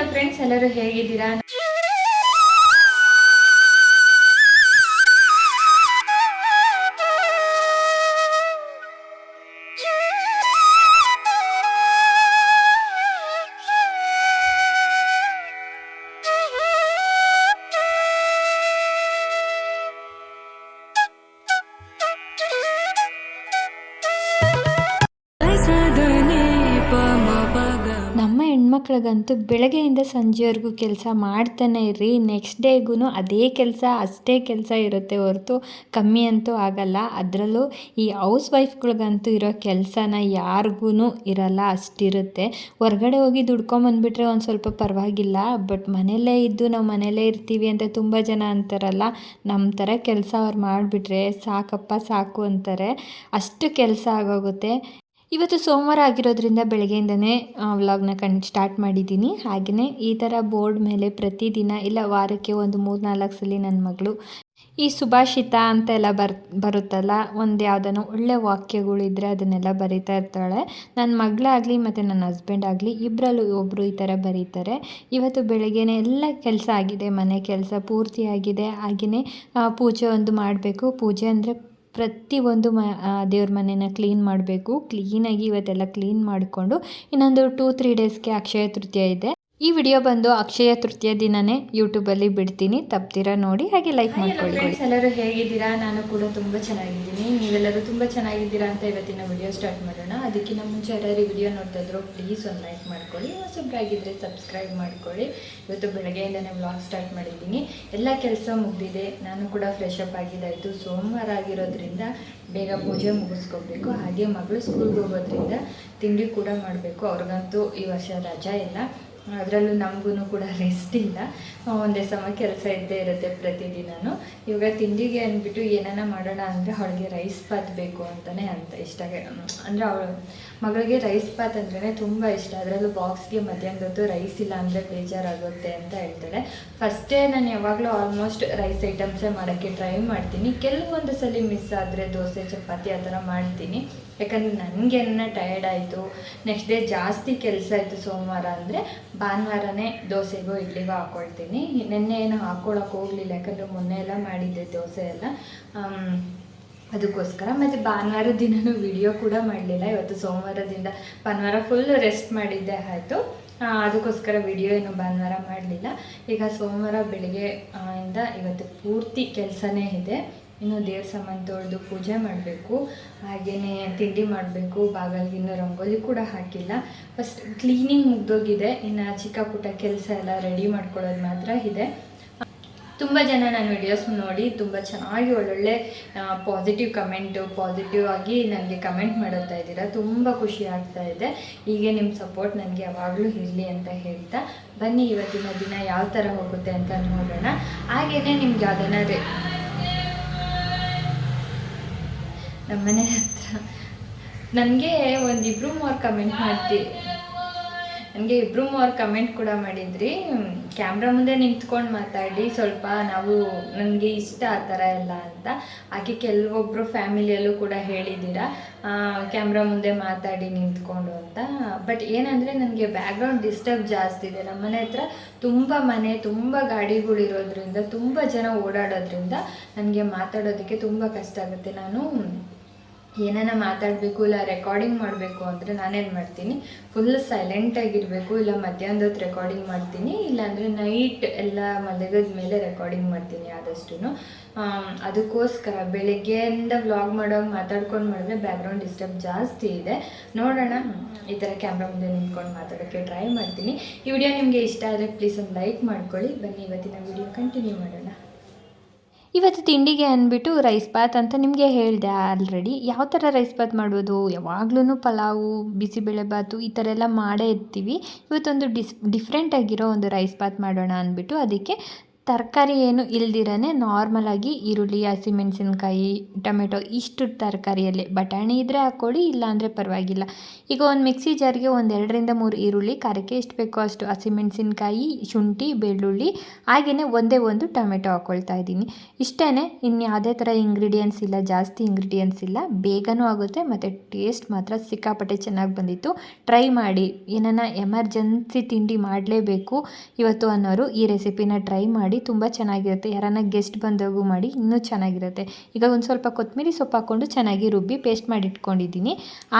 Hello friends ಎಲ್ಲರೂ ಹೇಗಿದ್ದೀರಾ? ಹೆಣ್ಮಕ್ಳಿಗಂತೂ ಬೆಳಗ್ಗೆಯಿಂದ ಸಂಜೆವರೆಗೂ ಕೆಲಸ ಮಾಡ್ತಾನೆ ಇರ್ರಿ. ನೆಕ್ಸ್ಟ್ ಡೇಗೂ ಅದೇ ಕೆಲಸ, ಅಷ್ಟೇ ಕೆಲಸ ಇರುತ್ತೆ ಹೊರತು ಕಮ್ಮಿ ಅಂತೂ ಆಗಲ್ಲ. ಅದರಲ್ಲೂ ಈ ಹೌಸ್ ವೈಫ್ಗಳಿಗಂತೂ ಇರೋ ಕೆಲಸನ ಯಾರಿಗೂ ಇರಲ್ಲ, ಅಷ್ಟಿರುತ್ತೆ. ಹೊರಗಡೆ ಹೋಗಿ ದುಡ್ಕೊಂಬಂದ್ಬಿಟ್ರೆ ಒಂದು ಸ್ವಲ್ಪ ಪರವಾಗಿಲ್ಲ. ಬಟ್ ಮನೆಯಲ್ಲೇ ಇದ್ದು ನಾವು ಮನೆಯಲ್ಲೇ ಇರ್ತೀವಿ ಅಂತ ತುಂಬ ಜನ ಅಂತಾರಲ್ಲ ನಮ್ಮ ಥರ ಕೆಲಸ ಅವ್ರು ಮಾಡಿಬಿಟ್ರೆ ಸಾಕಪ್ಪ ಸಾಕು ಅಂತಾರೆ. ಅಷ್ಟು ಕೆಲಸ ಆಗೋಗುತ್ತೆ. ಇವತ್ತು ಸೋಮವಾರ ಆಗಿರೋದ್ರಿಂದ ಬೆಳಗ್ಗೆಯಿಂದನೇ ವ್ಲಾಗ್ನ ಕಣ್ ಸ್ಟಾರ್ಟ್ ಮಾಡಿದ್ದೀನಿ. ಹಾಗೆಯೇ ಈ ಥರ ಬೋರ್ಡ್ ಮೇಲೆ ಪ್ರತಿದಿನ ಇಲ್ಲ ವಾರಕ್ಕೆ ಒಂದು ಮೂರು ನಾಲ್ಕು ಸಲ ನನ್ನ ಮಗಳು ಈ ಸುಭಾಷಿತ ಅಂತೆಲ್ಲ ಬರ್, ಬರುತ್ತಲ್ಲ, ಒಂದು ಯಾವುದನ್ನು ಒಳ್ಳೆ ವಾಕ್ಯಗಳಿದ್ರೆ ಅದನ್ನೆಲ್ಲ ಬರೀತಾ ಇರ್ತಾಳೆ. ನನ್ನ ಮಗಳಾಗಲಿ ಮತ್ತು ನನ್ನ ಹಸ್ಬೆಂಡ್ ಆಗಲಿ ಇಬ್ಬರಲ್ಲೂ ಒಬ್ಬರು ಈ ಥರ ಬರೀತಾರೆ. ಇವತ್ತು ಬೆಳಗ್ಗೆನೇ ಎಲ್ಲ ಕೆಲಸ ಆಗಿದೆ, ಮನೆ ಕೆಲಸ ಪೂರ್ತಿಯಾಗಿದೆ ಹಾಗೆಯೇ ಪೂಜೆ ಒಂದು ಮಾಡಬೇಕು. ಪೂಜೆ ಅಂದರೆ ಪ್ರತಿಯೊಂದು ಮ ದೇವ್ರ ಮನೆನ ಕ್ಲೀನ್ ಮಾಡಬೇಕು. ಕ್ಲೀನಾಗಿ ಇವತ್ತೆಲ್ಲ ಕ್ಲೀನ್ ಮಾಡಿಕೊಂಡು ಇನ್ನೊಂದು ಟೂ ತ್ರೀ ಡೇಸ್ಗೆ ಅಕ್ಷಯ ತೃತೀಯ ಇದೆ. ಈ ವಿಡಿಯೋ ಬಂದು ಅಕ್ಷಯ ತೃತೀಯ ದಿನನೇ ಯೂಟ್ಯೂಬಲ್ಲಿ ಬಿಡ್ತೀನಿ. ತಪ್ತೀರಾ ನೋಡಿ ಹಾಗೆ ಲೈಕ್ ಮಾಡ್ಕೊಳ್ಳಿ. ಫ್ರೆಂಡ್ಸ್ ಎಲ್ಲರೂ ಹೇಗಿದ್ದೀರಾ? ನಾನು ಕೂಡ ತುಂಬ ಚೆನ್ನಾಗಿದ್ದೀನಿ. ನೀವೆಲ್ಲರೂ ತುಂಬ ಚೆನ್ನಾಗಿದ್ದೀರಾ ಅಂತ ಇವತ್ತಿನ ವಿಡಿಯೋ ಸ್ಟಾರ್ಟ್ ಮಾಡೋಣ. ಅದಕ್ಕಿಂತ ಮುಂಚೆ ಯಾರು ವಿಡಿಯೋ ನೋಡ್ತಾ ಇದ್ರು ಪ್ಲೀಸ್ ಒಂದು ಲೈಕ್ ಮಾಡ್ಕೊಳ್ಳಿ. ಹೊಸಬ್ರಾಗಿದ್ದರೆ ಸಬ್ಸ್ಕ್ರೈಬ್ ಮಾಡ್ಕೊಳ್ಳಿ. ಇವತ್ತು ಬೆಳಗ್ಗೆಯಿಂದನೇ ವ್ಲಾಗ್ ಸ್ಟಾರ್ಟ್ ಮಾಡಿದ್ದೀನಿ. ಎಲ್ಲ ಕೆಲಸ ಮುಗಿದಿದೆ. ನಾನು ಕೂಡ ಫ್ರೆಶ್ ಅಪ್ ಆಗಿದ್ದಾಯಿತು. ಸೋಮವಾರ ಆಗಿರೋದ್ರಿಂದ ಬೇಗ ಪೂಜೆ ಮುಗಿಸ್ಕೋಬೇಕು. ಹಾಗೆ ಮಗಳು ಸ್ಕೂಲ್ಗೆ ಹೋಗೋದ್ರಿಂದ ತಿಂಡಿ ಕೂಡ ಮಾಡಬೇಕು. ಅವ್ರಿಗಂತೂ ಈ ವರ್ಷ ರಜಾ ಇಲ್ಲ. ಅದರಲ್ಲೂ ನಮಗೂ ಕೂಡ ರೆಸ್ಟ್ ಇಲ್ಲ. ಒಂದೇ ಸಮ ಕೆಲಸ ಇದ್ದೇ ಇರುತ್ತೆ ಪ್ರತಿದಿನವೂ ಇವಾಗ ತಿಂಡಿಗೆ ಅಂದ್ಬಿಟ್ಟು ಏನಾನ ಮಾಡೋಣ ಅಂದರೆ ಅವಳಿಗೆ ರೈಸ್ ಪಾತ್ ಬೇಕು ಅಂತಲೇ ಅಂತ ಇಷ್ಟ. ಅಂದರೆ ಅವಳು ಮಗಳಿಗೆ ರೈಸ್ ಪಾತ್ ಅಂದ್ರೇ ತುಂಬ ಇಷ್ಟ. ಅದರಲ್ಲೂ ಬಾಕ್ಸ್ಗೆ ಮಧ್ಯಾಹ್ನದೊತ್ತು ರೈಸ್ ಇಲ್ಲ ಅಂದರೆ ಬೇಜಾರಾಗುತ್ತೆ ಅಂತ ಹೇಳ್ತಾಳೆ. ಫಸ್ಟೇ ನಾನು ಯಾವಾಗಲೂ ಆಲ್ಮೋಸ್ಟ್ ರೈಸ್ ಐಟಮ್ಸೇ ಮಾಡೋಕ್ಕೆ ಟ್ರೈ ಮಾಡ್ತೀನಿ. ಕೆಲವೊಂದು ಸಲ ಮಿಸ್ ಆದರೆ ದೋಸೆ, ಚಪಾತಿ ಆ ಥರ ಮಾಡ್ತೀನಿ. ಯಾಕಂದರೆ ನನಗೇನ ಟಯರ್ಡ್ ಆಯಿತು ನೆಕ್ಸ್ಟ್ ಡೇ ಜಾಸ್ತಿ ಕೆಲಸ ಆಯಿತು ಸೋಮವಾರ ಅಂದರೆ ಭಾನುವಾರನೇ ದೋಸೆಗೂ ಇಡ್ಲಿಗೂ ಹಾಕ್ಕೊಳ್ತೀನಿ ನಿನ್ನೆ ಏನು ಹಾಕ್ಕೊಳಕ್ಕೆ ಹೋಗಲಿಲ್ಲ, ಯಾಕಂದರೆ ಮೊನ್ನೆ ಎಲ್ಲ ಮಾಡಿದ್ದೆ ದೋಸೆ ಎಲ್ಲ. ಅದಕ್ಕೋಸ್ಕರ. ಮತ್ತು ಭಾನುವಾರ ದಿನವೂ ವಿಡಿಯೋ ಕೂಡ ಮಾಡಲಿಲ್ಲ. ಇವತ್ತು ಸೋಮವಾರದಿಂದ ಭಾನುವಾರ ಫುಲ್ ರೆಸ್ಟ್ ಮಾಡಿದ್ದೆ, ಆಯಿತು. ಅದಕ್ಕೋಸ್ಕರ ವಿಡಿಯೋ ಏನು ಭಾನುವಾರ ಮಾಡಲಿಲ್ಲ. ಈಗ ಸೋಮವಾರ ಬೆಳಿಗ್ಗೆ ಇಂದ ಇವತ್ತು ಪೂರ್ತಿ ಕೆಲಸನೇ ಇದೆ. ಇನ್ನು ದೇವ್ರ ಸಾಮಾನು ತೊಳೆದು ಪೂಜೆ ಮಾಡಬೇಕು. ಹಾಗೆಯೇ ತಿಂಡಿ ಮಾಡಬೇಕು ಬಾಗಲ್ಗೆ ಇನ್ನೂ ರಂಗೋಲಿ ಕೂಡ ಹಾಕಿಲ್ಲ. ಫಸ್ಟ್ ಕ್ಲೀನಿಂಗ್ ಮುಗ್ದೋಗಿದೆ. ಇನ್ನು ಚಿಕ್ಕ ಪುಟ್ಟ ಕೆಲಸ ಎಲ್ಲ ರೆಡಿ ಮಾಡ್ಕೊಳ್ಳೋದು ಮಾತ್ರ ಇದೆ. ತುಂಬ ಜನ ನನ್ನ ವಿಡಿಯೋಸ್ ನೋಡಿ ತುಂಬ ಚೆನ್ನಾಗಿ ಒಳ್ಳೊಳ್ಳೆ ಪಾಸಿಟಿವ್ ಕಮೆಂಟು ಪಾಸಿಟಿವ್ ಆಗಿ ನನಗೆ ಕಮೆಂಟ್ ಮಾಡುತ್ತಾ ಇದ್ದೀರಾ. ತುಂಬ ಖುಷಿ ಆಗ್ತಾ ಇದೆ. ಹೀಗೆ ನಿಮ್ಮ ಸಪೋರ್ಟ್ ನನಗೆ ಯಾವಾಗಲೂ ಇರಲಿ ಅಂತ ಹೇಳ್ತಾ, ಬನ್ನಿ ಇವತ್ತಿನ ದಿನ ಯಾವ ಥರ ಹೋಗುತ್ತೆ ಅಂತ ನೋಡೋಣ. ಹಾಗೆಯೇ ನಿಮ್ಗೆ ಯಾವ್ದನ್ನ ರೇ ನಮ್ಮನೆ ಹತ್ರ. ನನಗೆ ಒಂದಿಬ್ರು ಮೂವರು ಕಮೆಂಟ್ ಮಾಡ್ತಿ. ನನಗೆ ಇಬ್ಬರು ಮೂವರು ಕಮೆಂಟ್ ಕೂಡ ಮಾಡಿದ್ರಿ. ಕ್ಯಾಮ್ರಾ ಮುಂದೆ ನಿಂತ್ಕೊಂಡು ಮಾತಾಡಿ, ಸ್ವಲ್ಪ ನಾವು ನನಗೆ ಇಷ್ಟ ಆ ಥರ ಎಲ್ಲ ಅಂತ. ಹಾಗೆ ಕೆಲವೊಬ್ಬರು ಫ್ಯಾಮಿಲಿಯಲ್ಲೂ ಕೂಡ ಹೇಳಿದ್ದೀರಾ. ಕ್ಯಾಮ್ರಾ ಮುಂದೆ ಮಾತಾಡಿ ನಿಂತ್ಕೊಂಡು ಅಂತ. ಬಟ್ ಏನಂದರೆ ನನಗೆ ಬ್ಯಾಕ್ಗ್ರೌಂಡ್ ಡಿಸ್ಟರ್ಬ್ ಜಾಸ್ತಿ ಇದೆ. ನಮ್ಮ ಮನೆ ಹತ್ರ ತುಂಬ ಮನೆ, ತುಂಬ ಗಾಡಿಗಳಿರೋದ್ರಿಂದ, ತುಂಬ ಜನ ಓಡಾಡೋದ್ರಿಂದ ನನಗೆ ಮಾತಾಡೋದಕ್ಕೆ ತುಂಬ ಕಷ್ಟ ಆಗುತ್ತೆ. ನಾನು ಏನಾನ ಮಾತಾಡಬೇಕು ಇಲ್ಲ ರೆಕಾರ್ಡಿಂಗ್ ಮಾಡಬೇಕು ಅಂದರೆ ನಾನೇನು ಮಾಡ್ತೀನಿ? ಫುಲ್ ಸೈಲೆಂಟಾಗಿರಬೇಕು ಇಲ್ಲ ಮಧ್ಯಾಹ್ನದ ಹೊತ್ತು ರೆಕಾರ್ಡಿಂಗ್ ಮಾಡ್ತೀನಿ, ಇಲ್ಲಾಂದರೆ ನೈಟ್ ಎಲ್ಲ ಮಲಗದ ಮೇಲೆ ರೆಕಾರ್ಡಿಂಗ್ ಮಾಡ್ತೀನಿ ಆದಷ್ಟು ಅದಕ್ಕೋಸ್ಕರ ಬೆಳಗ್ಗೆಯಿಂದ ವ್ಲಾಗ್ ಮಾಡೋವಾಗ ಮಾತಾಡ್ಕೊಂಡು ಮಾಡಿದ್ರೆ ಬ್ಯಾಕ್ಗ್ರೌಂಡ್ ಡಿಸ್ಟರ್ಬ್ ಜಾಸ್ತಿ ಇದೆ. ನೋಡೋಣ. ಈ ಥರ ಕ್ಯಾಮ್ರಾ ಮುಂದೆ ನಿಂತ್ಕೊಂಡು ಮಾತಾಡೋಕ್ಕೆ ಟ್ರೈ ಮಾಡ್ತೀನಿ. ಈ ವಿಡಿಯೋ ನಿಮಗೆ ಇಷ್ಟ ಆದರೆ ಪ್ಲೀಸ್ ಒಂದು ಲೈಕ್ ಮಾಡ್ಕೊಳ್ಳಿ. ಬನ್ನಿ, ಇವತ್ತಿನ ವಿಡಿಯೋ ಕಂಟಿನ್ಯೂ ಮಾಡೋಣ. ಇವತ್ತು ತಿಂಡಿಗೆ ಅಂದ್ಬಿಟ್ಟು ರೈಸ್ ಬಾತ್ ಅಂತ ನಿಮಗೆ ಹೇಳಿದೆ ಆಲ್ರೆಡಿ ಯಾವ ಥರ ರೈಸ್ ಬಾತ್ ಮಾಡ್ಬೋದು ಯಾವಾಗ್ಲೂ ಪಲಾವು, ಬಿಸಿಬೇಳೆ ಬಾತು ಈ ಥರ ಎಲ್ಲ ಮಾಡೇ ಇರ್ತೀವಿ. ಇವತ್ತೊಂದು ಡಿಸ್ ಡಿಫ್ರೆಂಟಾಗಿರೋ ಒಂದು ರೈಸ್ ಬಾತ್ ಮಾಡೋಣ ಅಂದ್ಬಿಟ್ಟು ಅದಕ್ಕೆ ತರಕಾರಿ ಏನು ಇಲ್ದಿರನೇ ನಾರ್ಮಲಾಗಿ ಈರುಳ್ಳಿ ಹಸಿಮೆಣಸಿನ್ಕಾಯಿ ಟೊಮೆಟೊ ಇಷ್ಟು ತರಕಾರಿಯಲ್ಲೇ ಬಟಾಣಿ ಇದ್ದರೆ ಹಾಕ್ಕೊಳ್ಳಿ, ಇಲ್ಲಾಂದರೆ ಪರವಾಗಿಲ್ಲ. ಈಗ ಒಂದು ಮಿಕ್ಸಿ ಜಾರ್ಗೆ ಒಂದು ಎರಡರಿಂದ ಮೂರು ಈರುಳ್ಳಿ, ಖಾರಕ್ಕೆ ಎಷ್ಟು ಬೇಕೋ ಅಷ್ಟು ಹಸಿಮೆಣಸಿನ್ಕಾಯಿ ಶುಂಠಿ, ಬೆಳ್ಳುಳ್ಳಿ ಹಾಗೆಯೇ ಒಂದೇ ಒಂದು ಟೊಮೆಟೊ ಹಾಕ್ಕೊಳ್ತಾ ಇದ್ದೀನಿ. ಇಷ್ಟೇ ಇನ್ನು ಯಾವುದೇ ಥರ ಇಂಗ್ರೀಡಿಯೆಂಟ್ಸ್ ಇಲ್ಲ, ಜಾಸ್ತಿ ಇಂಗ್ರೀಡಿಯೆಂಟ್ಸ್ ಇಲ್ಲ, ಬೇಗನೂ ಆಗುತ್ತೆ, ಮತ್ತು ಟೇಸ್ಟ್ ಮಾತ್ರ ಸಿಕ್ಕಾಪಟ್ಟೆ ಚೆನ್ನಾಗಿ ಬಂದಿತ್ತು. ಟ್ರೈ ಮಾಡಿ, ಏನನ್ನ ಎಮರ್ಜೆನ್ಸಿ ತಿಂಡಿ ಮಾಡಲೇಬೇಕು, ಇವತ್ತು ಅನ್ನೋರು ಈ ರೆಸಿಪಿನ ಟ್ರೈ ಮಾಡಿ. ತುಂಬ ಚೆನ್ನಾಗಿರುತ್ತೆ. ಯಾರನ್ನ ಗೆಸ್ಟ್ ಬಂದಾಗೂ ಮಾಡಿ ಇನ್ನೂ ಚೆನ್ನಾಗಿರುತ್ತೆ. ಈಗ ಒಂದು ಸ್ವಲ್ಪ ಕೊತ್ತಂಬರಿ ಸೊಪ್ಪು ಹಾಕ್ಕೊಂಡು ಚೆನ್ನಾಗಿ ರುಬ್ಬಿ ಪೇಸ್ಟ್ ಮಾಡಿ ಇಟ್ಕೊಂಡಿದ್ದೀನಿ.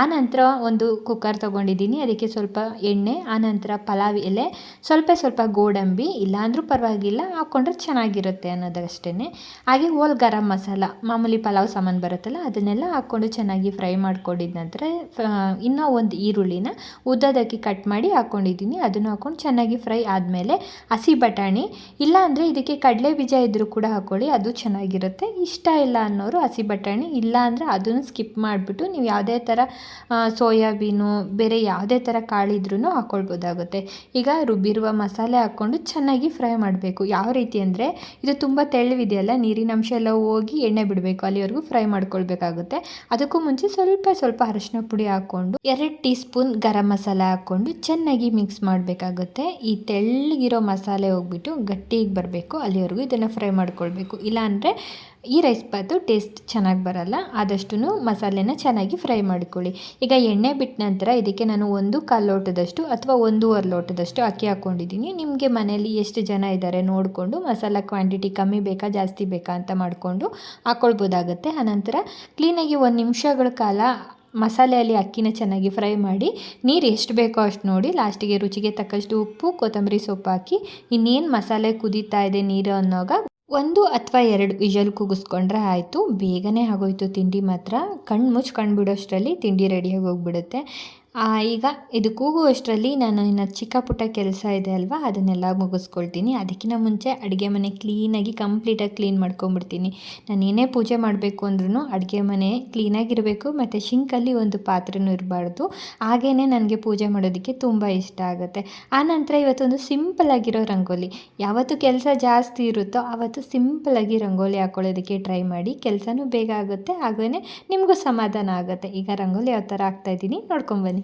ಆನಂತರ ಒಂದು ಕುಕ್ಕರ್ ತೊಗೊಂಡಿದ್ದೀನಿ. ಅದಕ್ಕೆ ಸ್ವಲ್ಪ ಎಣ್ಣೆ ಆನಂತರ ಪಲಾವ್ ಎಲೆ, ಸ್ವಲ್ಪ ಸ್ವಲ್ಪ ಗೋಡಂಬಿ, ಇಲ್ಲಾಂದರೂ ಪರವಾಗಿಲ್ಲ ಹಾಕ್ಕೊಂಡ್ರೆ ಚೆನ್ನಾಗಿರುತ್ತೆ ಅನ್ನೋದಷ್ಟೇ ಹಾಗೆ ಹೋಲ್ ಗರಂ ಮಸಾಲ, ಮಾಮೂಲಿ ಪಲಾವ್ ಸಾಮಾನು ಬರುತ್ತಲ್ಲ, ಅದನ್ನೆಲ್ಲ ಹಾಕ್ಕೊಂಡು ಚೆನ್ನಾಗಿ ಫ್ರೈ ಮಾಡ್ಕೊಂಡಿದ ನಂತರ ಇನ್ನೂ ಒಂದು ಈರುಳ್ಳಿನ ಉದ್ದದಕ್ಕೆ ಕಟ್ ಮಾಡಿ ಹಾಕ್ಕೊಂಡಿದ್ದೀನಿ ಅದನ್ನು ಹಾಕ್ಕೊಂಡು ಚೆನ್ನಾಗಿ ಫ್ರೈ ಆದಮೇಲೆ ಹಸಿ ಬಟಾಣಿ ಇಲ್ಲ ಅಂದರೆ ಇದಕ್ಕೆ ಕಡಲೆ ಬೀಜ ಇದ್ದರೂ ಕೂಡ ಹಾಕ್ಕೊಳ್ಳಿ ಅದು ಚೆನ್ನಾಗಿರುತ್ತೆ. ಇಷ್ಟ ಇಲ್ಲ ಅನ್ನೋರು ಹಸಿ ಬಟಾಣಿ, ಇಲ್ಲ ಅಂದರೆ ಅದನ್ನು ಸ್ಕಿಪ್ ಮಾಡಿಬಿಟ್ಟು ನೀವು ಯಾವುದೇ ಥರ ಸೋಯಾಬೀನು ಬೇರೆ ಯಾವುದೇ ಥರ ಕಾಳಿದ್ರೂ ಹಾಕ್ಕೊಳ್ಬೋದಾಗುತ್ತೆ ಈಗ ರುಬ್ಬಿರುವ ಮಸಾಲೆ ಹಾಕ್ಕೊಂಡು ಚೆನ್ನಾಗಿ ಫ್ರೈ ಮಾಡಬೇಕು. ಯಾವ ರೀತಿ ಅಂದರೆ, ಇದು ತುಂಬ ತೆಳ್ಳವಿದೆಯಲ್ಲ ನೀರಿನಂಶ ಎಲ್ಲ ಹೋಗಿ ಎಣ್ಣೆ ಬಿಡಬೇಕು, ಅಲ್ಲಿವರೆಗೂ ಫ್ರೈ ಮಾಡ್ಕೊಳ್ಬೇಕಾಗುತ್ತೆ. ಅದಕ್ಕೂ ಮುಂಚೆ ಸ್ವಲ್ಪ ಸ್ವಲ್ಪ ಅರಶಿನ ಪುಡಿ ಹಾಕ್ಕೊಂಡು, ಎರಡು ಟೀ ಸ್ಪೂನ್ ಗರಂ ಮಸಾಲೆ ಹಾಕ್ಕೊಂಡು ಚೆನ್ನಾಗಿ ಮಿಕ್ಸ್ ಮಾಡಬೇಕಾಗುತ್ತೆ. ಈ ತೆಳ್ಳಗಿರೋ ಮಸಾಲೆ ಹೋಗ್ಬಿಟ್ಟು ಗಟ್ಟಿಗೆ ಬರಬೇಕು. ಅಲ್ಲಿವರೆಗೂ ಇದನ್ನು ಫ್ರೈ ಮಾಡ್ಕೊಳ್ಬೇಕು. ಇಲ್ಲಾಂದರೆ ಈ ರೈಸ್ ಬಾತು ಟೇಸ್ಟ್ ಚೆನ್ನಾಗಿ ಬರಲ್ಲ ಆದಷ್ಟು ಮಸಾಲೆನ ಚೆನ್ನಾಗಿ ಫ್ರೈ ಮಾಡ್ಕೊಳ್ಳಿ. ಈಗ ಎಣ್ಣೆ ಬಿಟ್ಟ ನಂತರ ಇದಕ್ಕೆ ನಾನು ಒಂದು ಕಾಲು ಲೋಟದಷ್ಟು ಅಥವಾ ಒಂದೂವರೆ ಲೋಟದಷ್ಟು ಅಕ್ಕಿ ಹಾಕ್ಕೊಂಡಿದ್ದೀನಿ. ನಿಮಗೆ ಮನೆಯಲ್ಲಿ ಎಷ್ಟು ಜನ ಇದ್ದಾರೆ ನೋಡಿಕೊಂಡು ಮಸಾಲ ಕ್ವಾಂಟಿಟಿ ಕಮ್ಮಿ ಬೇಕಾ, ಜಾಸ್ತಿ ಬೇಕಾ ಅಂತ ಮಾಡಿಕೊಂಡು ಹಾಕ್ಕೊಳ್ಬೋದಾಗುತ್ತೆ ಆನಂತರ ಕ್ಲೀನಾಗಿ ಒಂದು ನಿಮಿಷಗಳ ಕಾಲ ಮಸಾಲೆಯಲ್ಲಿ ಅಕ್ಕಿನ ಚೆನ್ನಾಗಿ ಫ್ರೈ ಮಾಡಿ, ನೀರು ಎಷ್ಟು ಬೇಕೋ ಅಷ್ಟು ನೋಡಿ ಲಾಸ್ಟಿಗೆ ರುಚಿಗೆ ತಕ್ಕಷ್ಟು ಉಪ್ಪು, ಕೊತ್ತಂಬರಿ ಸೊಪ್ಪು ಹಾಕಿ, ಇನ್ನೇನು ಮಸಾಲೆ ಕುದೀತಾ ಇದೆ ನೀರು ಅನ್ನೋಗ ಒಂದು ಅಥವಾ ಎರಡು ವಿಜಲ್ ಕೂಗಿಸ್ಕೊಂಡ್ರೆ ಆಯಿತು. ಬೇಗನೆ ಆಗೋಯ್ತು ತಿಂಡಿ ಮಾತ್ರ. ಕಣ್ಣು ಮುಚ್ಚಿ ತಿಂಡಿ ರೆಡಿಯಾಗಿ ಹೋಗ್ಬಿಡುತ್ತೆ. ಈಗ ಇದು ಕೂಗುವಷ್ಟರಲ್ಲಿ ನಾನು ಇನ್ನು ಚಿಕ್ಕ ಪುಟ್ಟ ಕೆಲಸ ಇದೆ ಅಲ್ವಾ? ಅದನ್ನೆಲ್ಲ ಮುಗಿಸ್ಕೊಳ್ತೀನಿ. ಅದಕ್ಕಿಂತ ಮುಂಚೆ ಅಡುಗೆ ಮನೆ ಕ್ಲೀನಾಗಿ ಕಂಪ್ಲೀಟಾಗಿ ಕ್ಲೀನ್ ಮಾಡ್ಕೊಂಬಿಡ್ತೀನಿ. ನಾನು ಏನೇ ಪೂಜೆ ಮಾಡಬೇಕು ಅಂದ್ರೂ ಅಡುಗೆ ಮನೆ ಕ್ಲೀನಾಗಿರಬೇಕು ಮತ್ತು ಶಿಂಕಲ್ಲಿ ಒಂದು ಪಾತ್ರೆನೂ ಇರಬಾರ್ದು. ಹಾಗೇ ನನಗೆ ಪೂಜೆ ಮಾಡೋದಕ್ಕೆ ತುಂಬ ಇಷ್ಟ ಆಗುತ್ತೆ. ಆನಂತರ ಇವತ್ತೊಂದು ಸಿಂಪಲ್ಲಾಗಿರೋ ರಂಗೋಲಿ. ಯಾವತ್ತು ಕೆಲಸ ಜಾಸ್ತಿ ಇರುತ್ತೋ ಆವತ್ತು ಸಿಂಪಲಾಗಿ ರಂಗೋಲಿ ಹಾಕ್ಕೊಳ್ಳೋದಕ್ಕೆ ಟ್ರೈ ಮಾಡಿ ಕೆಲಸನೂ ಬೇಗ ಆಗುತ್ತೆ ಹಾಗೇ ನಿಮಗೂ ಸಮಾಧಾನ ಆಗುತ್ತೆ. ಈಗ ರಂಗೋಲಿ ಯಾವ ಥರ ಹಾಕ್ತಾಯಿದ್ದೀನಿ ನೋಡ್ಕೊಂಬನ್ನಿ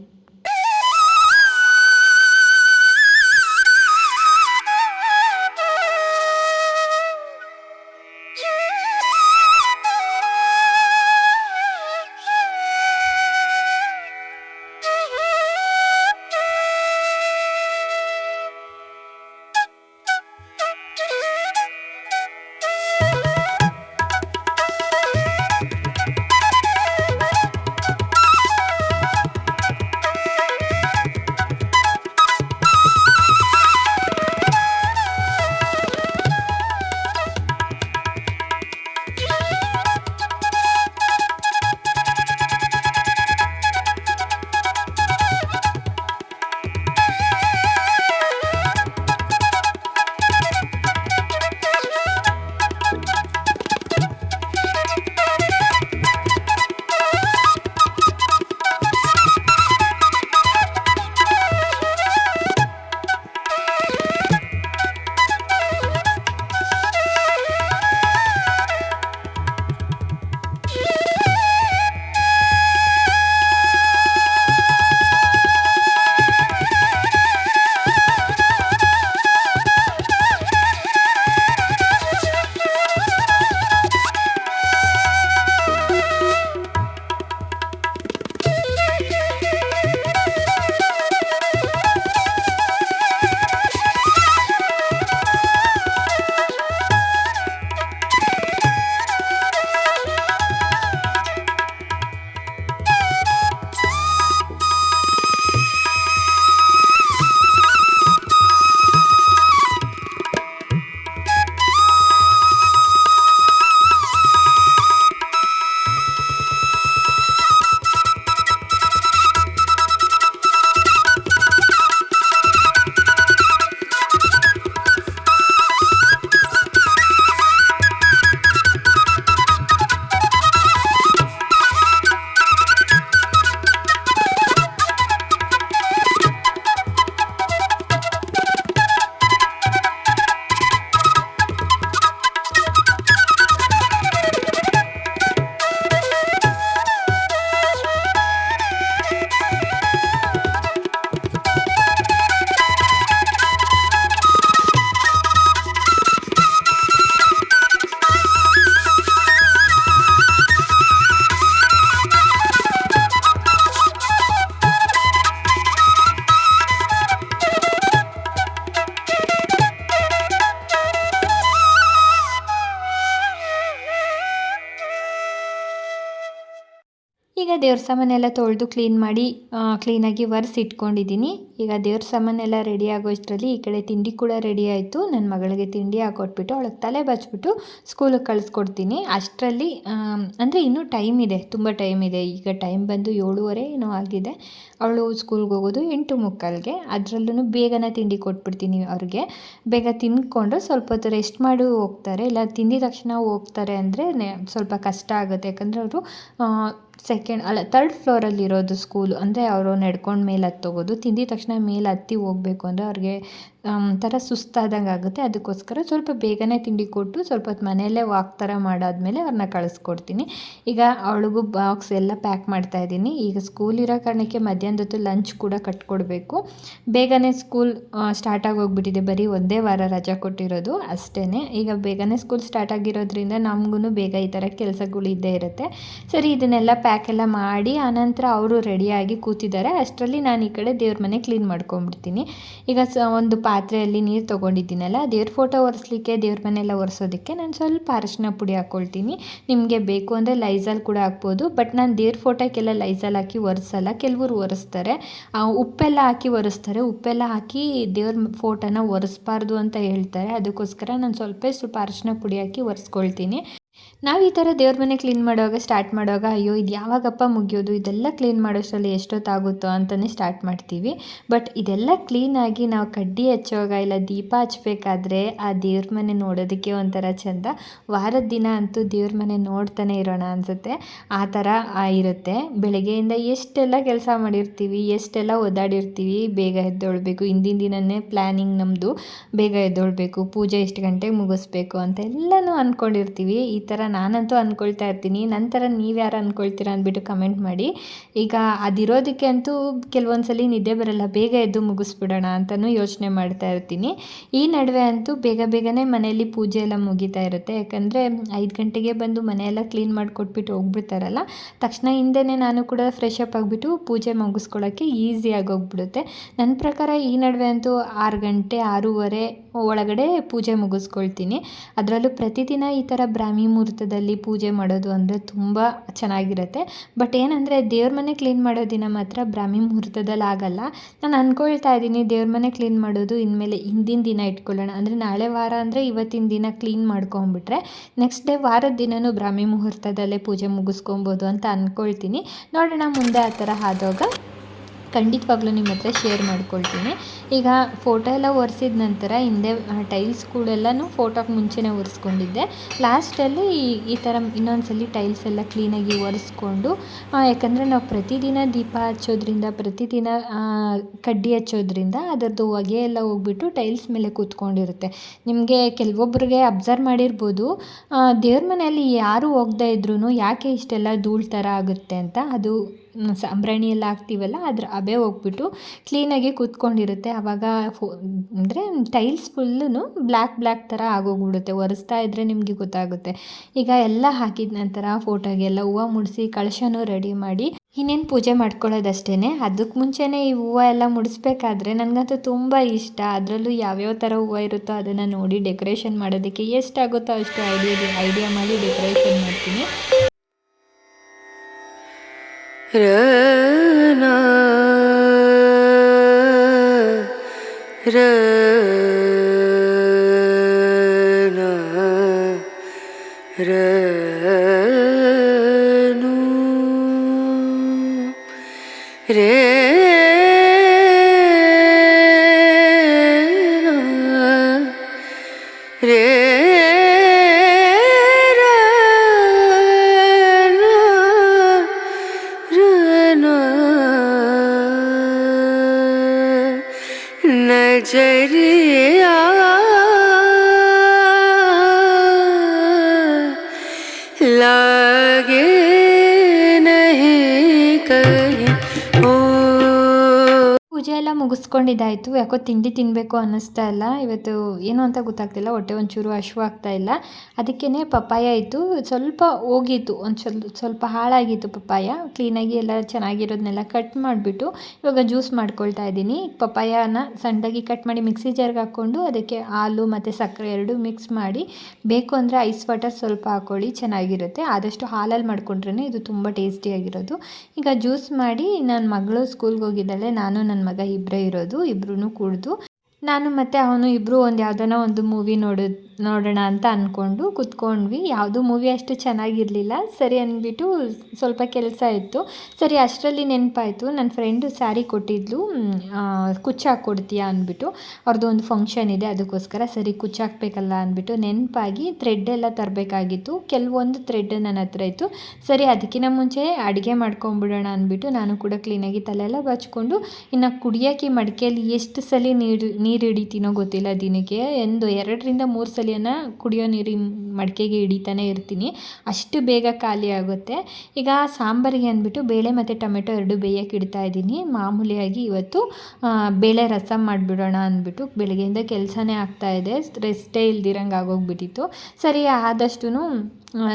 ದೇವ್ರ ಸಾಮಾನೆಲ್ಲ ತೊಳೆದು ಕ್ಲೀನ್ ಮಾಡಿ ಕ್ಲೀನಾಗಿ ಒರೆಸಿ ಇಟ್ಕೊಂಡಿದ್ದೀನಿ. ಈಗ ದೇವ್ರ ಸಾಮಾನೆಲ್ಲ ರೆಡಿ ಆಗೋಷ್ಟರಲ್ಲಿ ಈ ಕಡೆ ತಿಂಡಿ ಕೂಡ ರೆಡಿ ಆಯಿತು. ನನ್ನ ಮಗಳಿಗೆ ತಿಂಡಿ ಹಾಕೊಟ್ಬಿಟ್ಟು ಅವಳಿಗೆ ತಲೆ ಬಚ್ಬಿಟ್ಟು ಸ್ಕೂಲಿಗೆ ಕಳಿಸ್ಕೊಡ್ತೀನಿ. ಅಷ್ಟರಲ್ಲಿ ಅಂದರೆ ಇನ್ನೂ ಟೈಮ್ ಇದೆ, ತುಂಬ ಟೈಮ್ ಇದೆ. ಈಗ ಟೈಮ್ ಬಂದು ಏಳುವರೆ ಏನೋ ಆಗಿದೆ. ಅವಳು ಸ್ಕೂಲ್ಗೆ ಹೋಗೋದು ಎಂಟು ಮುಕ್ಕಾಲ್ಗೆ. ಅದರಲ್ಲೂ ಬೇಗನೆ ತಿಂಡಿ ಕೊಟ್ಬಿಡ್ತೀನಿ ಅವ್ರಿಗೆ. ಬೇಗ ತಿಂದ್ಕೊಂಡು ಸ್ವಲ್ಪ ಹೊತ್ತು ರೆಸ್ಟ್ ಮಾಡಿ ಹೋಗ್ತಾರೆ. ಇಲ್ಲ, ತಿಂದಿದ ತಕ್ಷಣ ಹೋಗ್ತಾರೆ ಅಂದರೆ ಸ್ವಲ್ಪ ಕಷ್ಟ ಆಗುತ್ತೆ. ಯಾಕಂದರೆ ಅವರು ಸೆಕೆಂಡ್ ಅಲ್ಲ ತರ್ಡ್ ಫ್ಲೋರಲ್ಲಿರೋದು ಸ್ಕೂಲು ಅಂದರೆ ಅವರು ನಡ್ಕೊಂಡು ಮೇಲೆ ಹತ್ತೋಗೋದು ತಿಂದಿದ ತಕ್ಷಣ ಮೇಲೆ ಹತ್ತಿ ಹೋಗ್ಬೇಕು ಅಂದರೆ ಅವ್ರಿಗೆ ಒಂಥರ ಸುಸ್ತಾದಂಗೆ ಆಗುತ್ತೆ. ಅದಕ್ಕೋಸ್ಕರ ಸ್ವಲ್ಪ ಬೇಗನೆ ತಿಂಡಿ ಕೊಟ್ಟು ಸ್ವಲ್ಪ ಹೊತ್ತು ಮನೆಯಲ್ಲೇ ವಾಕ್ ಥರ ಮಾಡಾದ್ಮೇಲೆ ಅವ್ರನ್ನ ಕಳಿಸ್ಕೊಡ್ತೀನಿ. ಈಗ ಅವಳಿಗೂ ಬಾಕ್ಸ್ ಎಲ್ಲ ಪ್ಯಾಕ್ ಮಾಡ್ತಾ ಇದ್ದೀನಿ. ಈಗ ಸ್ಕೂಲ್ ಇರೋ ಕಾರಣಕ್ಕೆ ಮಧ್ಯಾಹ್ನದೊತ್ತು ಲಂಚ್ ಕೂಡ ಕಟ್ಕೊಡ್ಬೇಕು. ಬೇಗನೆ ಸ್ಕೂಲ್ ಸ್ಟಾರ್ಟ್ ಆಗೋಗ್ಬಿಟ್ಟಿದೆ. ಬರೀ ಒಂದೇ ವಾರ ರಜಾ ಕೊಟ್ಟಿರೋದು ಅಷ್ಟೇ ಈಗ ಬೇಗನೆ ಸ್ಕೂಲ್ ಸ್ಟಾರ್ಟ್ ಆಗಿರೋದ್ರಿಂದ ನಮಗೂ ಬೇಗ ಈ ಥರ ಕೆಲಸಗಳು ಇದ್ದೇ ಇರುತ್ತೆ. ಸರಿ, ಇದನ್ನೆಲ್ಲ ಪ್ಯಾಕ್ ಎಲ್ಲ ಮಾಡಿ ಆನಂತರ ಅವರು ರೆಡಿಯಾಗಿ ಕೂತಿದ್ದಾರೆ. ಅಷ್ಟರಲ್ಲಿ ನಾನು ಈ ಕಡೆ ದೇವ್ರ ಮನೆ ಕ್ಲೀನ್ ಮಾಡ್ಕೊಂಬಿಡ್ತೀನಿ ಈಗ ಸ, ಒಂದು ಪಾತ್ರೆಯಲ್ಲಿ ನೀರು ತೊಗೊಂಡಿದ್ದೀನಲ್ಲ, ದೇವ್ರ ಫೋಟೋ ಒರೆಸ್ಲಿಕ್ಕೆ, ದೇವ್ರ ಮನೆಯೆಲ್ಲ ಒರೆಸೋದಕ್ಕೆ ನಾನು ಸ್ವಲ್ಪ ಅರಶಿನ ಪುಡಿ ಹಾಕ್ಕೊಳ್ತೀನಿ ನಿಮಗೆ ಬೇಕು ಅಂದರೆ ಲೈಸಲ್ ಕೂಡ ಹಾಕ್ಬೋದು ಬಟ್ ನಾನು ದೇವ್ರ ಫೋಟೋಕ್ಕೆಲ್ಲ ಲೈಸಲ್ ಹಾಕಿ ಒರೆಸಲ್ಲ, ಕೆಲವರು ಒರೆಸ್ತಾರೆ. ಉಪ್ಪೆಲ್ಲ ಹಾಕಿ ಒರೆಸ್ತಾರೆ. ಉಪ್ಪೆಲ್ಲ ಹಾಕಿ ದೇವ್ರ ಫೋಟೋನ ಒರೆಸ್ಬಾರ್ದು ಅಂತ ಹೇಳ್ತಾರೆ. ಅದಕ್ಕೋಸ್ಕರ ನಾನು ಸ್ವಲ್ಪ ಸ್ವಲ್ಪ ಅರಶಿನ ಪುಡಿ ಹಾಕಿ ಒರೆಸ್ಕೊಳ್ತೀನಿ. ನಾವು ಈ ಥರ ದೇವ್ರ ಮನೆ ಕ್ಲೀನ್ ಮಾಡುವಾಗ ಸ್ಟಾರ್ಟ್ ಮಾಡುವಾಗ, ಅಯ್ಯೋ, ಇದು ಯಾವಾಗಪ್ಪ ಮುಗಿಯೋದು? ಇದೆಲ್ಲ ಕ್ಲೀನ್ ಮಾಡೋಷ್ಟರಲ್ಲಿ ಎಷ್ಟೊತ್ತಾಗುತ್ತೋ ಅಂತಲೇ ಸ್ಟಾರ್ಟ್ ಮಾಡ್ತೀವಿ. ಬಟ್ ಇದೆಲ್ಲ ಕ್ಲೀನಾಗಿ ನಾವು ಕಡ್ಡಿ ಹಚ್ಚೋವಾಗ ಇಲ್ಲ ದೀಪ ಹಚ್ಚಬೇಕಾದ್ರೆ ಆ ದೇವ್ರ ಮನೆ ನೋಡೋದಕ್ಕೆ ಒಂಥರ ಚೆಂದ. ವಾರದ ದಿನ ಅಂತೂ ದೇವ್ರ ಮನೆ ನೋಡ್ತಾನೆ ಇರೋಣ ಅನಿಸುತ್ತೆ. ಆ ಥರ ಇರುತ್ತೆ. ಬೆಳಗ್ಗೆಯಿಂದ ಎಷ್ಟೆಲ್ಲ ಕೆಲಸ ಮಾಡಿರ್ತೀವಿ, ಎಷ್ಟೆಲ್ಲ ಓದಾಡಿರ್ತೀವಿ, ಬೇಗ ಎದ್ದೊಳ್ಬೇಕು. ಹಿಂದಿನ ದಿನವೇ ಪ್ಲ್ಯಾನಿಂಗ್ ನಮ್ಮದು ಬೇಗ ಎದ್ದೊಳ್ಬೇಕು. ಪೂಜೆ ಇಷ್ಟು ಗಂಟೆಗೆ ಮುಗಿಸ್ಬೇಕು ಅಂತ ಎಲ್ಲನೂ ಅಂದ್ಕೊಂಡಿರ್ತೀವಿ ಈ ಥರ ನಾನಂತೂ ಅಂದ್ಕೊಳ್ತಾ ಇರ್ತೀನಿ. ನಂತರ ನೀವು ಯಾರು ಅಂದ್ಕೊಳ್ತೀರಾ ಅಂದ್ಬಿಟ್ಟು ಕಮೆಂಟ್ ಮಾಡಿ. ಈಗ ಅದಿರೋದಕ್ಕೆ ಅಂತೂ ಕೆಲವೊಂದು ಸಲ ನಿದ್ದೆ ಬರಲ್ಲ. ಬೇಗ ಎದ್ದು ಮುಗಿಸ್ಬಿಡೋಣ ಅಂತಲೂ ಯೋಚನೆ ಮಾಡ್ತಾ ಇರ್ತೀನಿ. ಈ ನಡುವೆ ಅಂತೂ ಬೇಗ ಬೇಗನೆ ಮನೆಯಲ್ಲಿ ಪೂಜೆ ಎಲ್ಲ ಮುಗಿತಾ ಇರುತ್ತೆ. ಯಾಕಂದರೆ ಐದು ಗಂಟೆಗೆ ಬಂದು ಮನೆಯೆಲ್ಲ ಕ್ಲೀನ್ ಮಾಡಿಕೊಟ್ಬಿಟ್ಟು ಹೋಗ್ಬಿಡ್ತಾರಲ್ಲ. ತಕ್ಷಣ ಹಿಂದೆನೇ ನಾನು ಕೂಡ ಫ್ರೆಶ್ ಅಪ್ ಆಗಿಬಿಟ್ಟು ಪೂಜೆ ಮುಗಿಸ್ಕೊಳ್ಳೋಕ್ಕೆ ಈಸಿಯಾಗಿ ಹೋಗ್ಬಿಡುತ್ತೆ. ನನ್ನ ಪ್ರಕಾರ ಈ ನಡುವೆ ಅಂತೂ ಆರು ಗಂಟೆ ಆರೂವರೆ ಒಳಗಡೆ ಪೂಜೆ ಮುಗಿಸ್ಕೊಳ್ತೀನಿ. ಅದರಲ್ಲೂ ಪ್ರತಿದಿನ ಈ ಥರ ಬ್ರಾಹ್ಮಿ ಮುಹೂರ್ತದಲ್ಲಿ ಪೂಜೆ ಮಾಡೋದು ಅಂದರೆ ತುಂಬ ಚೆನ್ನಾಗಿರುತ್ತೆ. ಬಟ್ ಏನಂದರೆ ದೇವ್ರ ಮನೆ ಕ್ಲೀನ್ ಮಾಡೋ ದಿನ ಮಾತ್ರ ಬ್ರಾಹ್ಮಿ ಮುಹೂರ್ತದಲ್ಲಿ ಆಗಲ್ಲ. ನಾನು ಅಂದ್ಕೊಳ್ತಾ ಇದ್ದೀನಿ ದೇವ್ರ ಮನೆ ಕ್ಲೀನ್ ಮಾಡೋದು ಇನ್ಮೇಲೆ ಹಿಂದಿನ ದಿನ ಇಟ್ಕೊಳ್ಳೋಣ. ಅಂದರೆ ನಾಳೆ ವಾರ ಅಂದರೆ ಇವತ್ತಿನ ದಿನ ಕ್ಲೀನ್ ಮಾಡ್ಕೊಂಬಿಟ್ರೆ ನೆಕ್ಸ್ಟ್ ಡೇ ವಾರದ ದಿನವೂ ಬ್ರಾಹ್ಮಿ ಮುಹೂರ್ತದಲ್ಲೇ ಪೂಜೆ ಮುಗಿಸ್ಕೊಬೋದು ಅಂತ ಅಂದ್ಕೊಳ್ತೀನಿ ನೋಡೋಣ ಮುಂದೆ ಆ ಥರ ಆದಾಗ ಖಂಡಿತವಾಗ್ಲೂ ನಿಮ್ಮ ಹತ್ರ ಶೇರ್ ಮಾಡ್ಕೊಳ್ತೀನಿ. ಈಗ ಫೋಟೋ ಎಲ್ಲ ಒರೆಸಿದ ನಂತರ ಹಿಂದೆ ಟೈಲ್ಸ್ಗಳೆಲ್ಲನೂ ಫೋಟೋಗೆ ಮುಂಚೆನೇ ಒರೆಸ್ಕೊಂಡಿದ್ದೆ. ಲಾಸ್ಟಲ್ಲಿ ಈ ಥರ ಇನ್ನೊಂದು ಸಲ ಟೈಲ್ಸ್ ಎಲ್ಲ ಕ್ಲೀನಾಗಿ ಒರೆಸ್ಕೊಂಡು ಯಾಕಂದರೆ ನಾವು ಪ್ರತಿದಿನ ದೀಪ ಹಚ್ಚೋದ್ರಿಂದ, ಪ್ರತಿದಿನ ಕಡ್ಡಿ ಹಚ್ಚೋದ್ರಿಂದ ಅದರದ್ದು ಹೊಗೆ ಎಲ್ಲ ಹೋಗ್ಬಿಟ್ಟು ಟೈಲ್ಸ್ ಮೇಲೆ ಕೂತ್ಕೊಂಡಿರುತ್ತೆ. ನಿಮಗೆ ಕೆಲವೊಬ್ಬರಿಗೆ ಅಬ್ಸರ್ವ್ ಮಾಡಿರ್ಬೋದು. ದೇವ್ರ ಮನೆಯಲ್ಲಿ ಯಾರು ಹೋಗ್ದೇ ಇದ್ರೂ ಯಾಕೆ ಇಷ್ಟೆಲ್ಲ ಧೂಳು ಥರ ಆಗುತ್ತೆ ಅಂತ ಅದು ಸಾಂಬ್ರಾಣಿ ಎಲ್ಲ ಹಾಕ್ತೀವಲ್ಲ, ಅದ್ರ ಹಬೆ ಹೋಗ್ಬಿಟ್ಟು ಕ್ಲೀನಾಗಿ ಕೂತ್ಕೊಂಡಿರುತ್ತೆ. ಆವಾಗ ಫೋ, ಅಂದರೆ ಟೈಲ್ಸ್ ಫುಲ್ಲು ಬ್ಲ್ಯಾಕ್ ಬ್ಲ್ಯಾಕ್ ಥರ ಆಗೋಗ್ಬಿಡುತ್ತೆ. ಒರೆಸ್ತಾ ಇದ್ದರೆ ನಿಮಗೆ ಗೊತ್ತಾಗುತ್ತೆ. ಈಗ ಎಲ್ಲ ಹಾಕಿದ ನಂತರ ಫೋಟೋಗೆಲ್ಲ ಹೂವು ಮುಡಿಸಿ ಕಳಶನೂ ರೆಡಿ ಮಾಡಿ ಇನ್ನೇನು ಪೂಜೆ ಮಾಡ್ಕೊಳ್ಳೋದಷ್ಟೇ ಅದಕ್ಕೆ ಮುಂಚೆನೇ ಈ ಹೂವು ಎಲ್ಲ ಮುಡಿಸ್ಬೇಕಾದ್ರೆ ನನಗಂತೂ ತುಂಬ ಇಷ್ಟ. ಅದರಲ್ಲೂ ಯಾವ್ಯಾವ ಥರ ಹೂವು ಇರುತ್ತೋ ಅದನ್ನು ನೋಡಿ ಡೆಕೋರೇಷನ್ ಮಾಡೋದಕ್ಕೆ ಎಷ್ಟಾಗುತ್ತೋ ಅಷ್ಟು ಐಡಿಯಾ ಐಡಿಯಾ ಮಾಡಿ ಡೆಕೋರೇಷನ್ ಮಾಡ್ತೀನಿ. Rana Rana Rana ಎಲ್ಲ ಮುಗಿಸ್ಕೊಂಡಿದ್ದಾಯಿತು. ಯಾಕೋ ತಿಂಡಿ ತಿನ್ನಬೇಕು ಅನ್ನಿಸ್ತಾ ಇಲ್ಲ. ಇವತ್ತು ಏನು ಅಂತ ಗೊತ್ತಾಗ್ತಿಲ್ಲ. ಹೊಟ್ಟೆ ಒಂಚೂರು ಹಶು ಆಗ್ತಾ ಇಲ್ಲ. ಅದಕ್ಕೇ ಪಪ್ಪಾಯ ಇತ್ತು ಸ್ವಲ್ಪ ಹೋಗಿತ್ತು. ಒಂದು ಸ್ವಲ್ಪ ಸ್ವಲ್ಪ ಹಾಳಾಗಿತ್ತು ಪಪ್ಪಾಯ. ಕ್ಲೀನಾಗಿ ಎಲ್ಲ ಚೆನ್ನಾಗಿರೋದನ್ನೆಲ್ಲ ಕಟ್ ಮಾಡಿಬಿಟ್ಟು ಇವಾಗ ಜ್ಯೂಸ್ ಮಾಡ್ಕೊಳ್ತಾ ಇದ್ದೀನಿ. ಪಪ್ಪಾಯನ ಸಣ್ಣದಾಗಿ ಕಟ್ ಮಾಡಿ ಮಿಕ್ಸಿ ಜಾರ್ಗೆ ಹಾಕ್ಕೊಂಡು ಅದಕ್ಕೆ ಹಾಲು ಮತ್ತು ಸಕ್ಕರೆ ಎರಡು ಮಿಕ್ಸ್ ಮಾಡಿ ಬೇಕು ಅಂದರೆ ಐಸ್ ವಾಟರ್ ಸ್ವಲ್ಪ ಹಾಕ್ಕೊಳ್ಳಿ ಚೆನ್ನಾಗಿರುತ್ತೆ. ಆದಷ್ಟು ಹಾಲಲ್ಲಿ ಮಾಡ್ಕೊಂಡ್ರೆ ಇದು ತುಂಬ ಟೇಸ್ಟಿಯಾಗಿರೋದು ಈಗ ಜ್ಯೂಸ್ ಮಾಡಿ ನನ್ನ ಮಗಳು ಸ್ಕೂಲ್ಗೆ ಹೋಗಿದ್ದಾಳೆ. ನಾನು ನನ್ನ ಮಗ ಇಬ್ಬರೇ ಇರೋದು ಇಬ್ರೂ ಕುಡಿದು ನಾನು ಮತ್ತು ಅವನು ಇಬ್ಬರು ಒಂದು ಯಾವುದನ್ನ ಒಂದು ಮೂವಿ ನೋಡೋ, ನೋಡೋಣ ಅಂತ ಅಂದ್ಕೊಂಡು ಕುತ್ಕೊಂಡ್ವಿ. ಯಾವುದೂ ಮೂವಿ ಅಷ್ಟು ಚೆನ್ನಾಗಿರಲಿಲ್ಲ. ಸರಿ ಅಂದ್ಬಿಟ್ಟು ಸ್ವಲ್ಪ ಕೆಲಸ ಇತ್ತು. ಸರಿ, ಅಷ್ಟರಲ್ಲಿ ನೆನಪಾಯಿತು. ನನ್ನ ಫ್ರೆಂಡು ಸ್ಯಾರಿ ಕೊಟ್ಟಿದ್ಲು. ಕುಚ್ಚಾಕಿ ಕೊಡ್ತೀಯಾ ಅಂದ್ಬಿಟ್ಟು ಅವ್ರದ್ದು ಒಂದು ಫಂಕ್ಷನ್ ಇದೆ, ಅದಕ್ಕೋಸ್ಕರ ಸರಿ ಕುಚ್ಚಾಕ್ಬೇಕಲ್ಲ ಅಂದ್ಬಿಟ್ಟು ನೆನಪಾಗಿ ಥ್ರೆಡ್ ಎಲ್ಲ ತರಬೇಕಾಗಿತ್ತು. ಕೆಲವೊಂದು ಥ್ರೆಡ್ ನನ್ನ ಹತ್ರ ಇತ್ತು. ಸರಿ ಅದಕ್ಕಿಂತ ಮುಂಚೆ ಅಡುಗೆ ಮಾಡ್ಕೊಂಬಿಡೋಣ ಅಂದ್ಬಿಟ್ಟು ನಾನು ಕೂಡ ಕ್ಲೀನಾಗಿ ತಲೆಲ್ಲ ಬಚ್ಕೊಂಡು ಇನ್ನು ಕುಡಿಯೋಕ್ಕೆ ಮಡಿಕೆಯಲ್ಲಿ ಎಷ್ಟು ಸಲ ನೀರು ನೀರು ಹಿಡಿತೀನೋ ಗೊತ್ತಿಲ್ಲ ದಿನಕ್ಕೆ. ಒಂದು ಎರಡರಿಂದ ಮೂರು ಸಲಿಯನ್ನು ಕುಡಿಯೋ ನೀರು ಮಡಿಕೆಗೆ ಹಿಡಿತಾನೆ ಇರ್ತೀನಿ. ಅಷ್ಟು ಬೇಗ ಖಾಲಿ ಆಗುತ್ತೆ. ಈಗ ಸಾಂಬಾರಿಗೆ ಅಂದ್ಬಿಟ್ಟು ಬೇಳೆ ಮತ್ತು ಟೊಮೆಟೊ ಎರಡು ಬೇಯಕ್ಕೆ ಇಡ್ತಾ ಇದ್ದೀನಿ. ಮಾಮೂಲಿಯಾಗಿ ಇವತ್ತು ಬೇಳೆ ರಸಂ ಮಾಡಿಬಿಡೋಣ ಅಂದ್ಬಿಟ್ಟು ಬೆಳಗ್ಗೆಯಿಂದ ಕೆಲಸನೇ ಆಗ್ತಾಯಿದೆ ರೆಸ್ಟೇ ಇಲ್ದಿರಂಗೆ ಆಗೋಗ್ಬಿಟ್ಟಿತ್ತು. ಸರಿ ಆದಷ್ಟು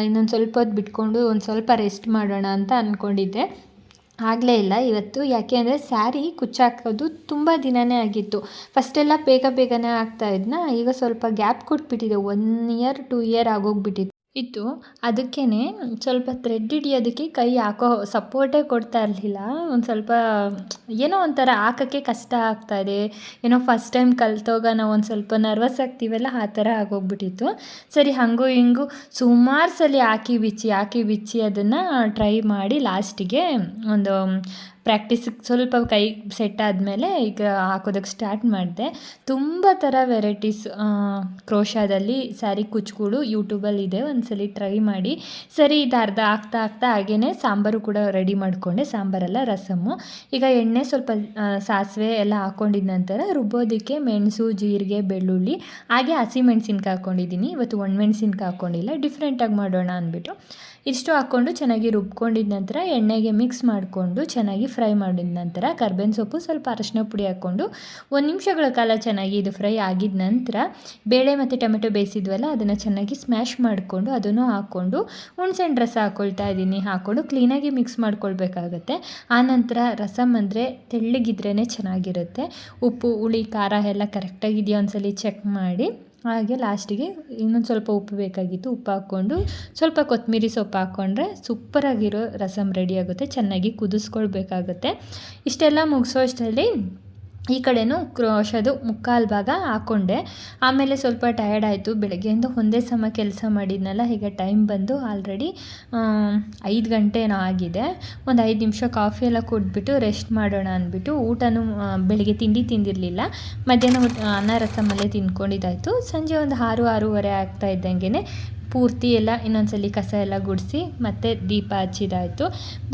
ಇನ್ನೊಂದು ಸ್ವಲ್ಪ ಹೊತ್ತು ಬಿಟ್ಕೊಂಡು ಒಂದು ಸ್ವಲ್ಪ ರೆಸ್ಟ್ ಮಾಡೋಣ ಅಂತ ಅಂದ್ಕೊಂಡಿದ್ದೆ ಆಗಲೇ ಇಲ್ಲ ಇವತ್ತು. ಯಾಕೆ ಅಂದರೆ ಸ್ಯಾರಿ ಕುಚ್ಚಾಕೋದು ತುಂಬ ದಿನವೇ ಆಗಿತ್ತು. ಫಸ್ಟೆಲ್ಲ ಬೇಗ ಬೇಗನೆ ಆಗ್ತಾ ಇದ್ನ. ಈಗ ಸ್ವಲ್ಪ ಗ್ಯಾಪ್ ಕೊಟ್ಬಿಟ್ಟಿದೆ. ಒನ್ ಇಯರ್ ಟೂ ಇಯರ್ ಆಗೋಗ್ಬಿಟ್ಟಿತ್ತು. ಇತ್ತು. ಅದಕ್ಕೇ ಸ್ವಲ್ಪ ಥ್ರೆಡ್ ಹಿಡಿಯೋದಕ್ಕೆ ಕೈ ಹಾಕೋ ಸಪೋರ್ಟೇ ಕೊಡ್ತಾ ಇರಲಿಲ್ಲ. ಒಂದು ಸ್ವಲ್ಪ ಏನೋ ಒಂಥರ ಹಾಕೋಕ್ಕೆ ಕಷ್ಟ ಆಗ್ತಾ ಇದೆ. ಏನೋ ಫಸ್ಟ್ ಟೈಮ್ ಕಲ್ತೋಗ ನಾವು ಒಂದು ಸ್ವಲ್ಪ ನರ್ವಸ್ ಆಗ್ತೀವಲ್ಲ, ಆ ಥರ ಆಗೋಗ್ಬಿಟ್ಟಿತ್ತು. ಸರಿ, ಹಾಗೂ ಹಿಂಗೂ ಸುಮಾರು ಸಲ ಹಾಕಿ ಬಿಚ್ಚಿ ಹಾಕಿ ಬಿಚ್ಚಿ ಅದನ್ನು ಟ್ರೈ ಮಾಡಿ ಲಾಸ್ಟಿಗೆ ಒಂದು ಪ್ರಾಕ್ಟೀಸಿಗೆ ಸ್ವಲ್ಪ ಕೈ ಸೆಟ್ ಆದಮೇಲೆ ಈಗ ಹಾಕೋದಕ್ಕೆ ಸ್ಟಾರ್ಟ್ ಮಾಡಿದೆ. ತುಂಬ ಥರ ವೆರೈಟೀಸ್ ಕ್ರೋಶಾದಲ್ಲಿ ಸ್ಯಾರಿ ಕುಚ್ಚುಗಳು ಯೂಟ್ಯೂಬಲ್ಲಿ ಇದೆ. ಒಂದ್ಸಲಿ ಟ್ರೈ ಮಾಡಿ. ಸರಿ, ಇದು ಅರ್ಧ ಆಗ್ತಾ ಆಗ್ತಾ ಹಾಗೇ ಸಾಂಬಾರು ಕೂಡ ರೆಡಿ ಮಾಡಿಕೊಂಡೆ. ಸಾಂಬಾರೆಲ್ಲ ರಸಮ್ಮು ಈಗ ಎಣ್ಣೆ ಸ್ವಲ್ಪ ಸಾಸಿವೆ ಎಲ್ಲ ಹಾಕ್ಕೊಂಡಿದ ನಂತರ ರುಬ್ಬೋದಕ್ಕೆ ಮೆಣಸು, ಜೀರಿಗೆ, ಬೆಳ್ಳುಳ್ಳಿ, ಹಾಗೆ ಹಸಿಮೆಣ್ಸಿನ್ಕಾಯಿ ಹಾಕ್ಕೊಂಡಿದ್ದೀನಿ ಇವತ್ತು ಒಣಮೆಣ್ಸಿನ್ಕಾಯಿ ಹಾಕ್ಕೊಂಡಿಲ್ಲ ಡಿಫ್ರೆಂಟಾಗಿ ಮಾಡೋಣ ಅಂದ್ಬಿಟ್ಟು. ಇಷ್ಟು ಹಾಕ್ಕೊಂಡು ಚೆನ್ನಾಗಿ ರುಬ್ಕೊಂಡಿದ ನಂತರ ಎಣ್ಣೆಗೆ ಮಿಕ್ಸ್ ಮಾಡಿಕೊಂಡು ಚೆನ್ನಾಗಿ ಫ್ರೈ ಮಾಡಿದ ನಂತರ ಕರ್ಬೇವಿನ ಸೊಪ್ಪು ಸ್ವಲ್ಪ ಅರಶಿನ ಪುಡಿ ಹಾಕ್ಕೊಂಡು ಒಂದು ನಿಮಿಷಗಳ ಕಾಲ ಚೆನ್ನಾಗಿ ಇದು ಫ್ರೈ ಆಗಿದ ನಂತರ ಬೇಳೆ ಮತ್ತು ಟೊಮೆಟೊ ಬೇಯಿಸಿದ್ವಲ್ಲ, ಅದನ್ನು ಚೆನ್ನಾಗಿ ಸ್ಮ್ಯಾಶ್ ಮಾಡಿಕೊಂಡು ಅದನ್ನು ಹಾಕ್ಕೊಂಡು ಹುಣ್ಸೆಹಣ್ಣು ರಸ ಹಾಕ್ಕೊಳ್ತಾ ಇದ್ದೀನಿ. ಹಾಕ್ಕೊಂಡು ಕ್ಲೀನಾಗಿ ಮಿಕ್ಸ್ ಮಾಡ್ಕೊಳ್ಬೇಕಾಗತ್ತೆ. ಆನಂತರ ರಸಮ್ ಅಂದರೆ ತೆಳ್ಳಗಿದ್ರೇ ಚೆನ್ನಾಗಿರುತ್ತೆ. ಉಪ್ಪು, ಹುಳಿ, ಖಾರ ಎಲ್ಲ ಕರೆಕ್ಟಾಗಿದೆಯಾ ಒಂದ್ಸಲಿ ಚೆಕ್ ಮಾಡಿ. ಹಾಗೆ ಲಾಸ್ಟಿಗೆ ಇನ್ನೊಂದು ಸ್ವಲ್ಪ ಉಪ್ಪು ಬೇಕಾಗಿತ್ತು, ಉಪ್ಪು ಹಾಕ್ಕೊಂಡು ಸ್ವಲ್ಪ ಕೊತ್ತಂಬರಿ ಸೊಪ್ಪು ಹಾಕ್ಕೊಂಡ್ರೆ ಸೂಪರಾಗಿರೋ ರಸಮ್ ರೆಡಿ ಆಗುತ್ತೆ, ಚೆನ್ನಾಗಿ ಕುದಿಸ್ಕೊಳ್ಬೇಕಾಗುತ್ತೆ. ಇಷ್ಟೆಲ್ಲ ಮುಗಿಸೋ ಅಷ್ಟರಲ್ಲಿ ಈ ಕಡೆನೂ ಕ್ರೋಶದು ಮುಕ್ಕಾಲು ಭಾಗ ಹಾಕ್ಕೊಂಡೆ ಆಮೇಲೆ ಸ್ವಲ್ಪ ಟಯರ್ಡ್ ಆಯಿತು ಬೆಳಗ್ಗೆಯಿಂದ. ಒಂದೇ ಸಮ ಕೆಲಸ ಮಾಡಿದ್ನಲ್ಲ, ಈಗ ಟೈಮ್ ಬಂದು ಆಲ್ರೆಡಿ ಐದು ಗಂಟೆ ಆಗಿದೆ. ಒಂದು ಐದು ನಿಮಿಷ ಕಾಫಿ ಎಲ್ಲ ಕೊಟ್ಬಿಟ್ಟು ರೆಸ್ಟ್ ಮಾಡೋಣ ಅಂದ್ಬಿಟ್ಟು ಊಟನೂ ಬೆಳಗ್ಗೆ ತಿಂಡಿ ತಿಂದಿರಲಿಲ್ಲ. ಮಧ್ಯಾಹ್ನ ಅನ್ನ ರಸಮಲ್ಲೇ ತಿನ್ಕೊಂಡಿದ್ದಾಯಿತು ಸಂಜೆ ಒಂದು ಆರು, ಆರೂವರೆ ಆಗ್ತಾ ಇದ್ದಂಗೆ ಪೂರ್ತಿ ಎಲ್ಲ ಇನ್ನೊಂದ್ಸಲಿ ಕಸ ಎಲ್ಲ ಗುಡಿಸಿ ಮತ್ತೆ ದೀಪ ಹಚ್ಚಿದಾಯಿತು.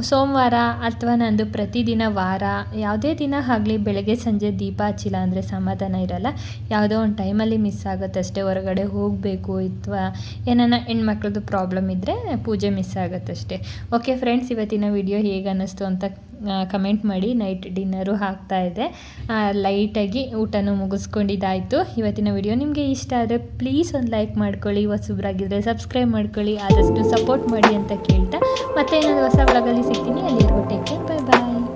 ಸೋಮವಾರ ಅಥವಾ ನಂದು ಪ್ರತಿದಿನ ವಾರ, ಯಾವುದೇ ದಿನ ಆಗಲಿ ಬೆಳಗ್ಗೆ ಸಂಜೆ ದೀಪ ಹಚ್ಚಿಲ್ಲ ಅಂದರೆ ಸಮಾಧಾನ ಇರಲ್ಲ. ಯಾವುದೋ ಒಂದು ಟೈಮಲ್ಲಿ ಮಿಸ್ ಆಗುತ್ತೆ ಅಷ್ಟೇ, ಹೊರಗಡೆ ಹೋಗಬೇಕು ಅಥವಾ ಏನಾನ ಹೆಣ್ಮಕ್ಳದ್ದು ಪ್ರಾಬ್ಲಮ್ ಇದ್ದರೆ ಪೂಜೆ ಮಿಸ್ ಆಗುತ್ತಷ್ಟೇ ಓಕೆ ಫ್ರೆಂಡ್ಸ್, ಇವತ್ತಿನ ವಿಡಿಯೋ ಹೇಗೆ ಅನ್ನಿಸ್ತು ಅಂತ ಕಮೆಂಟ್ ಮಾಡಿ ನೈಟ್ ಡಿನ್ನರು ಹಾಕ್ತಾ ಇದೆ ಲೈಟಾಗಿ ಊಟನೂ ಮುಗಿಸ್ಕೊಂಡಿದ್ದಾಯಿತು. ಇವತ್ತಿನ ವಿಡಿಯೋ ನಿಮಗೆ ಇಷ್ಟ ಆದರೆ ಪ್ಲೀಸ್ ಒಂದು ಲೈಕ್ ಮಾಡ್ಕೊಳ್ಳಿ ಹೊಸಬ್ರಾಗಿದ್ದರೆ ಸಬ್ಸ್ಕ್ರೈಬ್ ಮಾಡ್ಕೊಳ್ಳಿ, ಆದಷ್ಟು ಸಪೋರ್ಟ್ ಮಾಡಿ ಅಂತ ಕೇಳ್ತಾ. ಮತ್ತೆ ಏನಾದರೂ ಹೊಸ ಬ್ಲಾಗಲ್ಲಿ ಸಿಗ್ತೀನಿ. ಅಲ್ಲಿ ಟೇಕ್ ಬೈ ಬಾಯ್